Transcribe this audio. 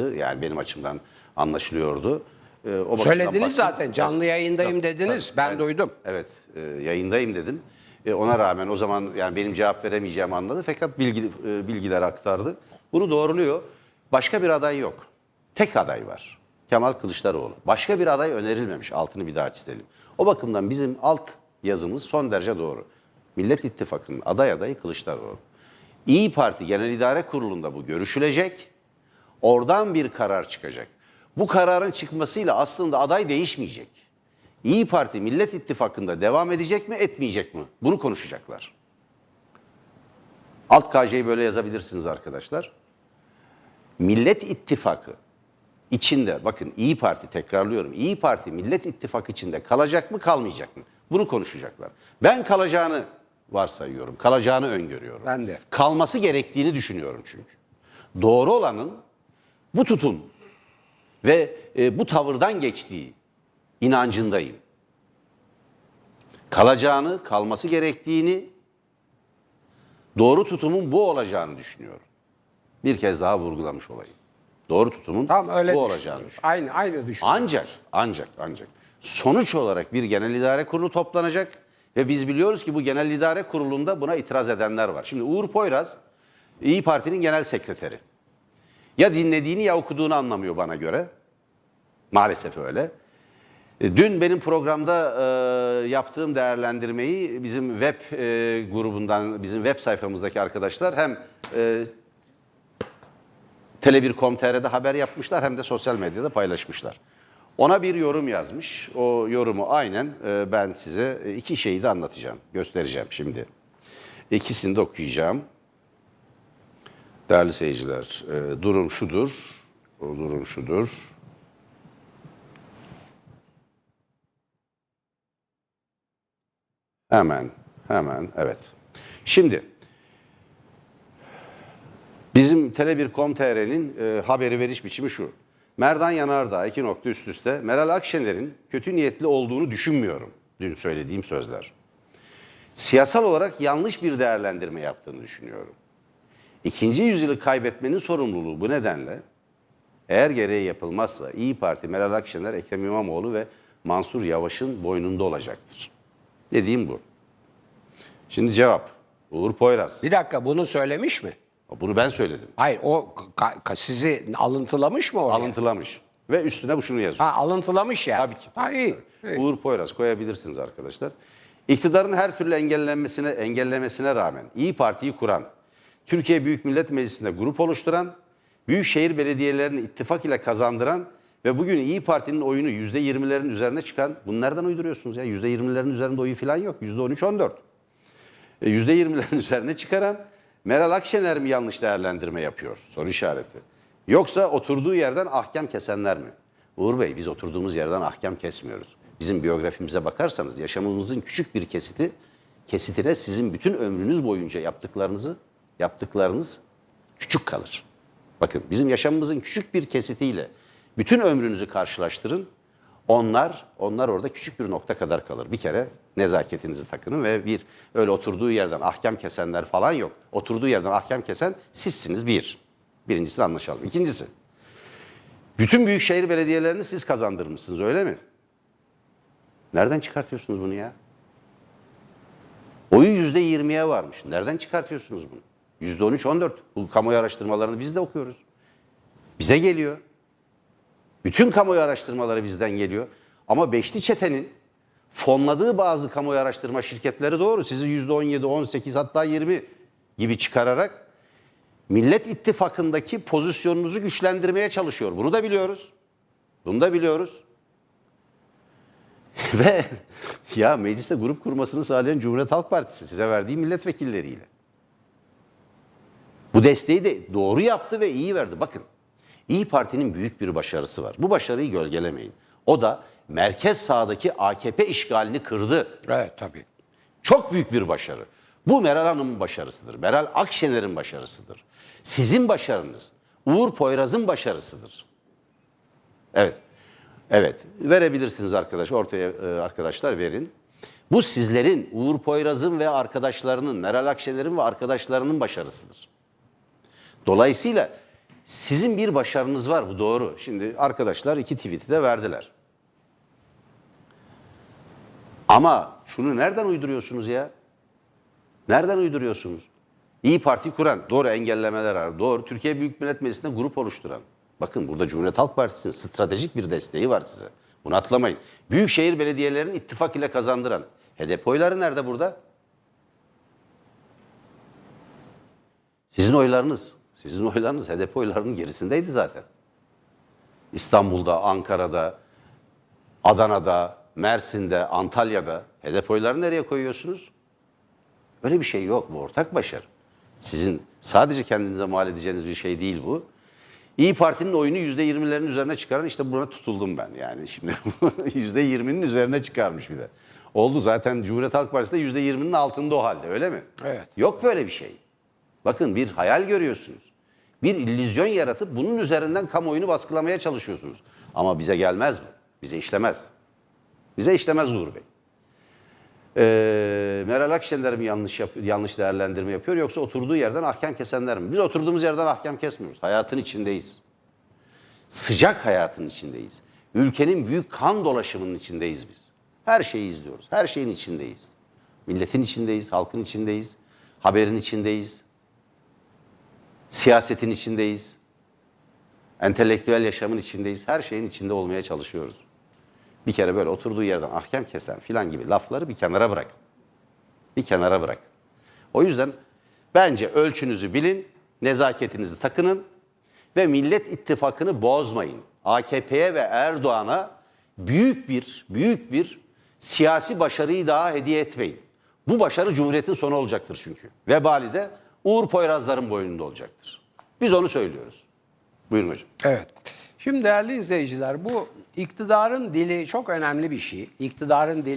Yani benim açımdan anlaşılıyordu. Ee, o Söylediniz baktım. zaten canlı yayındayım dediniz. Ben duydum. Evet, e, yayındayım dedim. E, ona rağmen o zaman yani benim cevap veremeyeceğimi anladı. Fakat bilgi, e, bilgiler aktardı. Bunu doğruluyor. Başka bir aday yok. Tek aday var. Kemal Kılıçdaroğlu. Başka bir aday önerilmemiş. Altını bir daha çizelim. O bakımdan bizim alt yazımız son derece doğru. Millet İttifakı'nın aday adayı Kılıçdaroğlu. İyi Parti Genel İdare Kurulu'nda bu görüşülecek. Oradan bir karar çıkacak. Bu kararın çıkmasıyla aslında aday değişmeyecek. İyi Parti Millet İttifakı'nda devam edecek mi, etmeyecek mi? Bunu konuşacaklar. Alt KJ'yi böyle yazabilirsiniz arkadaşlar. Millet İttifakı içinde, bakın İyi Parti tekrarlıyorum. İyi Parti Millet İttifakı içinde kalacak mı, kalmayacak mı? Bunu konuşacaklar. Ben kalacağını varsayıyorum, kalacağını öngörüyorum. Ben de. Kalması gerektiğini düşünüyorum çünkü. Doğru olanın bu tutum ve e, bu tavırdan geçtiği inancındayım. Kalacağını, kalması gerektiğini, doğru tutumun bu olacağını düşünüyorum. Bir kez daha vurgulamış olayım. Doğru tutumun Tam öyle bu düşünüyorum. olacağını düşünüyorum. Aynı aynı düşün. Ancak, ancak, ancak sonuç olarak bir genel idare kurulu toplanacak ve biz biliyoruz ki bu genel idare kurulunda buna itiraz edenler var. Şimdi Uğur Poyraz İyi Parti'nin genel sekreteri. Ya dinlediğini ya okuduğunu anlamıyor bana göre. Maalesef öyle. E, Dün benim programda e, yaptığım değerlendirmeyi bizim web e, grubundan, bizim web sayfamızdaki arkadaşlar hem e, Tele1.com.tr'de haber yapmışlar hem de sosyal medyada paylaşmışlar. Ona bir yorum yazmış. O yorumu aynen e, ben size e, iki şeyi de anlatacağım, göstereceğim şimdi. İkisini de okuyacağım. Değerli seyirciler, e, durum şudur. Durum şudur. Hemen, hemen, evet. Şimdi Bizim Tele1.com.tr'nin e, haberi veriş biçimi şu. Merdan Yanardağ iki nokta üst üste Meral Akşener'in kötü niyetli olduğunu düşünmüyorum. Dün söylediğim sözler. Siyasal olarak yanlış bir değerlendirme yaptığını düşünüyorum. İkinci yüzyılı kaybetmenin sorumluluğu bu nedenle eğer gereği yapılmazsa İyi Parti, Meral Akşener, Ekrem İmamoğlu ve Mansur Yavaş'ın boynunda olacaktır. Dediğim bu. Şimdi cevap. Uğur Poyraz. Bir dakika bunu söylemiş mi? Bunu ben söyledim. Hayır o sizi alıntılamış mı oraya? Alıntılamış. Ve üstüne bu şunu yazıyor. Ha alıntılamış yani. Tabii ki. Ha iyi. iyi. Uğur Poyraz koyabilirsiniz arkadaşlar. İktidarın her türlü engellenmesine, engellemesine rağmen İyi Parti'yi kuran, Türkiye Büyük Millet Meclisi'nde grup oluşturan, büyükşehir belediyelerini ittifak ile kazandıran ve bugün İyi Parti'nin oyunu %20'lerin üzerine çıkan, bunu nereden uyduruyorsunuz ya? %20'lerin üzerinde oyu falan yok. %13-14. E, %20'lerin üzerine çıkaran Meral Akşener mi yanlış değerlendirme yapıyor? Soru işareti. Yoksa oturduğu yerden ahkam kesenler mi? Uğur Bey biz oturduğumuz yerden ahkam kesmiyoruz. Bizim biyografimize bakarsanız yaşamımızın küçük bir kesiti kesitine sizin bütün ömrünüz boyunca yaptıklarınızı yaptıklarınız küçük kalır. Bakın bizim yaşamımızın küçük bir kesitiyle bütün ömrünüzü karşılaştırın. Onlar onlar orada küçük bir nokta kadar kalır. Bir kere nezaketinizi takının ve bir öyle oturduğu yerden ahkam kesenler falan yok. Oturduğu yerden ahkam kesen sizsiniz bir. Birincisi anlaşalım. İkincisi bütün büyükşehir belediyelerini siz kazandırmışsınız öyle mi? Nereden çıkartıyorsunuz bunu ya? Oyu yüzde yirmiye varmış. Nereden çıkartıyorsunuz bunu? Yüzde on üç, on dört. Bu kamuoyu araştırmalarını biz de okuyoruz. Bize geliyor. Bütün kamuoyu araştırmaları bizden geliyor. Ama Beşli Çete'nin fonladığı bazı kamuoyu araştırma şirketleri doğru. Sizi yüzde on yedi, on sekiz hatta yirmi gibi çıkararak Millet İttifakı'ndaki pozisyonunuzu güçlendirmeye çalışıyor. Bunu da biliyoruz. Bunu da biliyoruz. Ve ya mecliste grup kurmasını sağlayan Cumhuriyet Halk Partisi size verdiği milletvekilleriyle. Bu desteği de doğru yaptı ve iyi verdi. Bakın İyi Parti'nin büyük bir başarısı var. Bu başarıyı gölgelemeyin. O da merkez sağdaki AKP işgalini kırdı. Evet tabii. Çok büyük bir başarı. Bu Meral Hanım'ın başarısıdır. Meral Akşener'in başarısıdır. Sizin başarınız. Uğur Poyraz'ın başarısıdır. Evet. Evet. Verebilirsiniz arkadaş. Ortaya e, arkadaşlar verin. Bu sizlerin, Uğur Poyraz'ın ve arkadaşlarının, Meral Akşener'in ve arkadaşlarının başarısıdır. Dolayısıyla Sizin bir başarınız var bu doğru. Şimdi arkadaşlar iki tweet'i de verdiler. Ama şunu nereden uyduruyorsunuz ya? Nereden uyduruyorsunuz? İyi Parti kuran, doğru engellemeler var, doğru. Türkiye Büyük Millet Meclisi'nde grup oluşturan. Bakın burada Cumhuriyet Halk Partisi'nin stratejik bir desteği var size. Bunu atlamayın. Büyükşehir belediyelerini ittifak ile kazandıran. HDP oyları nerede burada? Sizin oylarınız, sizin oylarınız HDP oylarının gerisindeydi zaten. İstanbul'da, Ankara'da, Adana'da, Mersin'de, Antalya'da HDP oylarını nereye koyuyorsunuz? Öyle bir şey yok. Bu ortak başarı. Sizin sadece kendinize mal edeceğiniz bir şey değil bu. İyi Parti'nin oyunu %20'lerin üzerine çıkaran işte buna tutuldum ben. Yani şimdi %20'nin üzerine çıkarmış bir de. Oldu zaten Cumhuriyet Halk Partisi de %20'nin altında o halde öyle mi? Evet. Yok böyle bir şey. Bakın bir hayal görüyorsunuz. Bir illüzyon yaratıp bunun üzerinden kamuoyunu baskılamaya çalışıyorsunuz. Ama bize gelmez mi? Bize işlemez. Bize işlemez Uğur Bey. Ee, Meral Akşener mi yanlış yap- yanlış değerlendirme yapıyor yoksa oturduğu yerden ahkam kesenler mi? Biz oturduğumuz yerden ahkam kesmiyoruz. Hayatın içindeyiz. Sıcak hayatın içindeyiz. Ülkenin büyük kan dolaşımının içindeyiz biz. Her şeyi izliyoruz. Her şeyin içindeyiz. Milletin içindeyiz, halkın içindeyiz, haberin içindeyiz, siyasetin içindeyiz, entelektüel yaşamın içindeyiz. Her şeyin içinde olmaya çalışıyoruz. Bir kere böyle oturduğu yerden ahkam kesen filan gibi lafları bir kenara bırak. Bir kenara bırak. O yüzden bence ölçünüzü bilin, nezaketinizi takının ve Millet İttifakı'nı bozmayın. AKP'ye ve Erdoğan'a büyük bir büyük bir siyasi başarıyı daha hediye etmeyin. Bu başarı Cumhuriyet'in sonu olacaktır çünkü. Vebali de Uğur Poyrazların boynunda olacaktır. Biz onu söylüyoruz. Buyurun hocam. Evet. Şimdi değerli izleyiciler bu iktidarın dili çok önemli bir şey. İktidarın dili